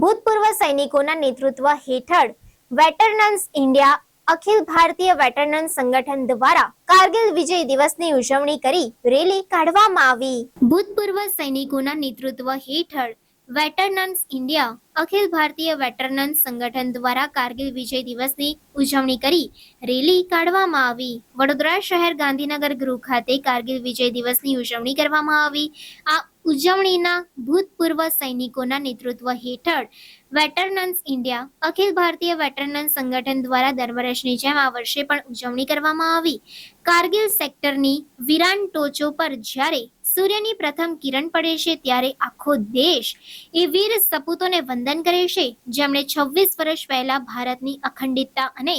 ભૂતપૂર્વ સૈનિકોના નેતૃત્વ હેઠળ વેટરનન્સ ઇન્ડિયા અખિલ ભારતીય વેટરનન્સ સંગઠન દ્વારા કારગિલ વિજય દિવસની ઉજવણી કરી રેલી કાઢવામાં આવી. ભૂતપૂર્વ સૈનિકોના નેતૃત્વ હેઠળ વેટરનન્સ ઇન્ડિયા અખિલ ભારતીય વેટરનન્સ સંગઠન દ્વારા કારગિલ વિજય દિવસની ઉજવણી કરી રેલી કાઢવામાં આવી. વડોદરા શહેર ગાંધીનગર ગૃહ ખાતે કારગિલ વિજય દિવસની ઉજવણી કરવામાં આવી. આ ઉજવણીના ભૂતપૂર્વ સૈનિકોના નેતૃત્વ હેઠળ વેટરનન્સ ઇન્ડિયા, અખિલ ભારતીય વેટરનન્સ સંગઠન દ્વારા દર વર્ષની જેમ આ વર્ષે પણ ઉજવણી કરવામાં આવી. કારગિલ સેક્ટરની વિરાન ટોચો પર જ્યારે સૂર્યની પ્રથમ કિરણ પડે છે, ત્યારે આખો દેશ એ વીર સપૂતોને વંદન કરે છે. જેમણે છવ્વીસ વર્ષ પહેલા ભારતની અખંડિતતા અને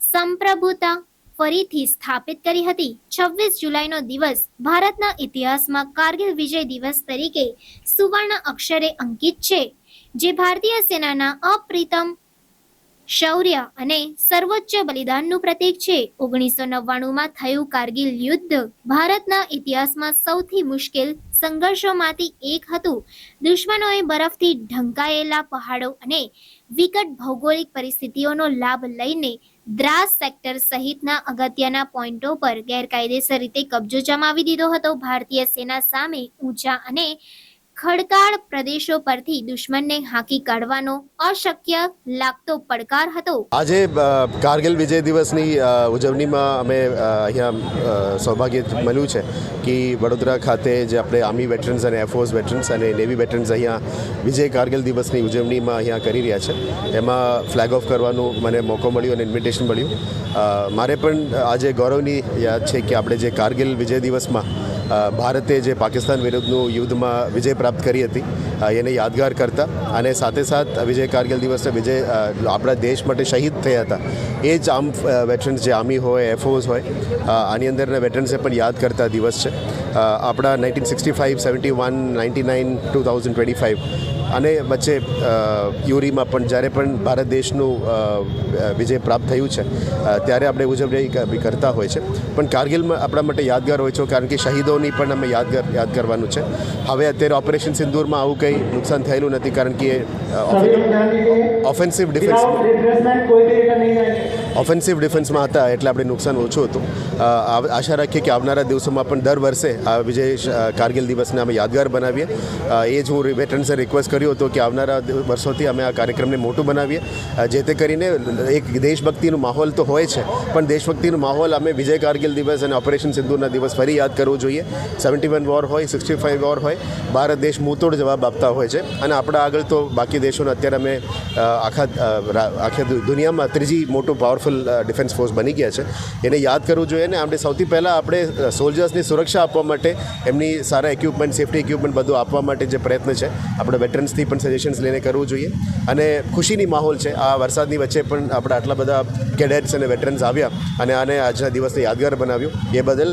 સંપ્રભુતા ફરીથી સ્થાપિત કરી હતી. છવ્વીસ જુલાઈનો દિવસ ભારતના ઇતિહાસમાં કારગિલ વિજય દિવસ તરીકે સુવર્ણ અક્ષરે અંકિત છે, જે ભારતીય સેનાના અપ્રિતમ શૌર્ય અને સર્વોચ્ચ બલિદાનનું પ્રતીક છે. ઓગણીસો નવ્વાણુંમાં થયું કારગિલ યુદ્ધ ભારતના ઇતિહાસમાં સૌથી મુશ્કેલ સંઘર્ષોમાંથી એક હતું. દુશ્મનોએ બરફથી ઢંકાયેલા પહાડો અને વિકટ ભૌગોલિક પરિસ્થિતિઓનો લાભ લઈને દ્રાસ સેક્ટર સહિતના અગત્યના પોઈન્ટો પર ગેરકાયદેસર રીતે કબજો જમાવી દીધો હતો. ભારતીય સેના સામે ઊંચા અને ખડકાળ પ્રદેશો પરથી દુશ્મનને હાંકી કાઢવાનો અશક્ય લાગતો પડકાર હતો. આજે કારગિલ વિજય દિવસની ઉજવણીમાં અમે અહીંયા સૌભાગ્ય મળ્યું છે કે વડોદરા ખાતે જે આપણે આર્મી વેટરન્સ અને એરફોર્સ વેટરન્સ અને નેવી વેટરન્સ અહીંયા વિજય કારગિલ દિવસની ઉજવણીમાં અહીંયા કરી રહ્યા છે. એમાં ફ્લેગ ઓફ કરવાનું મને મોકો મળ્યો અને ઇન્વિટેશન મળ્યું. મારે પણ આજે ગૌરવની યાદ છે કે આપણે જે કારગિલ વિજય દિવસમાં ભારતે જે પાકિસ્તાન વિરુદ્ધનું યુદ્ધમાં વિજય પ્રાપ્ત કરી હતી એને યાદગાર કરતા અને સાથે સાથ વિજય કારગિલ દિવસને વિજય આપણા દેશ માટે શહીદ થયા હતા. એ જ આમ વેટરન્સ જે આર્મી હોય એરફોર્સ હોય આની અંદરના વેટરન્સે પણ યાદ કરતા દિવસ છે. આપણા nineteen sixty five seventy one ninety nine two thousand twenty five અને વચ્ચે યુરીમાં પણ જ્યારે પણ ભારત દેશનું વિજય પ્રાપ્ત થયું છે ત્યારે આપણે ઉજવણી કરતા હોય છે. પણ કારગિલમાં આપણા માટે યાદગાર હોય છે કારણ કે શહીદોની પણ અમે યાદગાર યાદ કરવાનું છે. હવે અત્યારે ઓપરેશન સિંદૂરમાં આવું કંઈ નુકસાન થયેલું નથી કારણ કે ઓફેન્સિવ ડિફેન્સ ઓફેન્સિવ ડિફેન્સમાં હતા એટલે આપણે નુકસાન ઓછું હતું. આશા રાખીએ કે આવનારા દિવસોમાં પણ દર વર્ષે આ વિજય કારગિલ દિવસને અમે યાદગાર બનાવીએ. એ જ હું વેટરન્સે રિક્વેસ્ટ કર્યો હતો કે આવનારા વર્ષોથી અમે આ કાર્યક્રમને મોટું બનાવીએ. જે તે કરીને એક દેશભક્તિનું માહોલ તો હોય છે, પણ દેશભક્તિનો માહોલ અમે વિજય કારગિલ દિવસ અને ઓપરેશન સિંધુના દિવસ ફરી યાદ કરવું જોઈએ. સેવન્ટી વન વોર હોય સિક્સટી ફાઇવ વોર હોય, ભારત દેશ મૂતોડ જવાબ આપતા હોય છે. અને આપણા આગળ તો બાકી દેશોને અત્યારે અમે આખા આખી દુનિયામાં ત્રીજી મોટું પાવર પાવરફુલ ડિફેન્સ ફોર્સ બની ગયા છે. એને યાદ કરવું જોઈએ ને આપણે સૌથી પહેલાં આપણે સોલ્જર્સની સુરક્ષા આપવા માટે, એમની સારા ઇક્વિપમેન્ટ સેફ્ટી ઇક્વિપમેન્ટ બધું આપવા માટે જે પ્રયત્ન છે, આપણે વેટરન્સથી પણ સજેશન્સ લઈને કરવું જોઈએ. અને ખુશીની માહોલ છે. આ વરસાદની વચ્ચે પણ આપણે આટલા બધા કેડેટ્સ અને વેટરન્સ આવ્યા અને આને આજના દિવસને યાદગાર બનાવ્યું. એ બદલ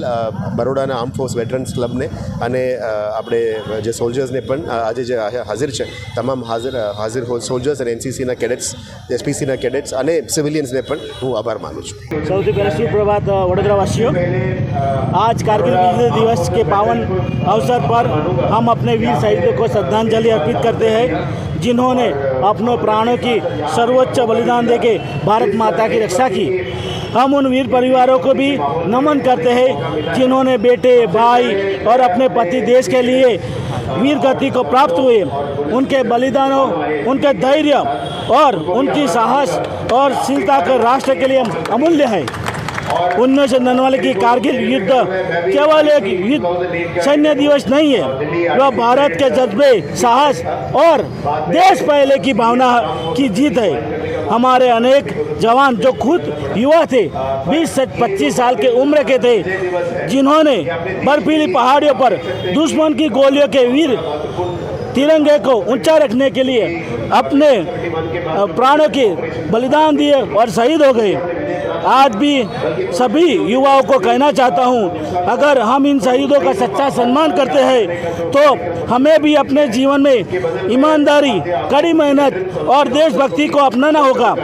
બરોડાના આર્મ ફોર્સ વેટરન્સ ક્લબને અને આપણે જે સોલ્જર્સને પણ આજે જે હાજર છે, તમામ હાજર હાજર સોલ્જર્સ અને એનસીસીના કેડેટ્સ એસપીસીના કેડેટ્સ અને સિવિલિયન્સને પણ हूँ आभार मानु છું. સૌથી પહેલાં आज कारगिल विजय दिवस के पावन अवसर पर हम अपने वीर शहीदों को श्रद्धांजलि अर्पित करते हैं जिन्होंने अपनों प्राणों की सर्वोच्च बलिदान देके भारत माता की रक्षा की हम उन वीर परिवारों को भी नमन करते हैं जिन्होंने बेटे भाई और अपने पति देश के लिए वीर गति को प्राप्त हुए, उनके बलिदानों, उनके धैर्य और उनकी साहस और शीलता का राष्ट्र के लिए अमूल्य है। उन्नीस सौ नन्वाले की कारगिल युद्ध केवल एक युद्ध सैन्य दिवस नहीं है, वह भारत के जज्बे, साहस और देश पहले की भावना की जीत है। हमारे अनेक जवान जो खुद युवा थे 20 से 25 साल के उम्र के थे, जिन्होंने बर्फीली पहाड़ियों पर दुश्मन की गोलियों के वीर तिरंगे को ऊँचा रखने के लिए अपने प्राणों के बलिदान दिए और शहीद हो गए। आज भी सभी युवाओं को कहना चाहता हूँ, अगर हम इन शहीदों का सच्चा सम्मान करते हैं तो हमें भी अपने जीवन में ईमानदारी, कड़ी मेहनत और देशभक्ति को अपनाना होगा।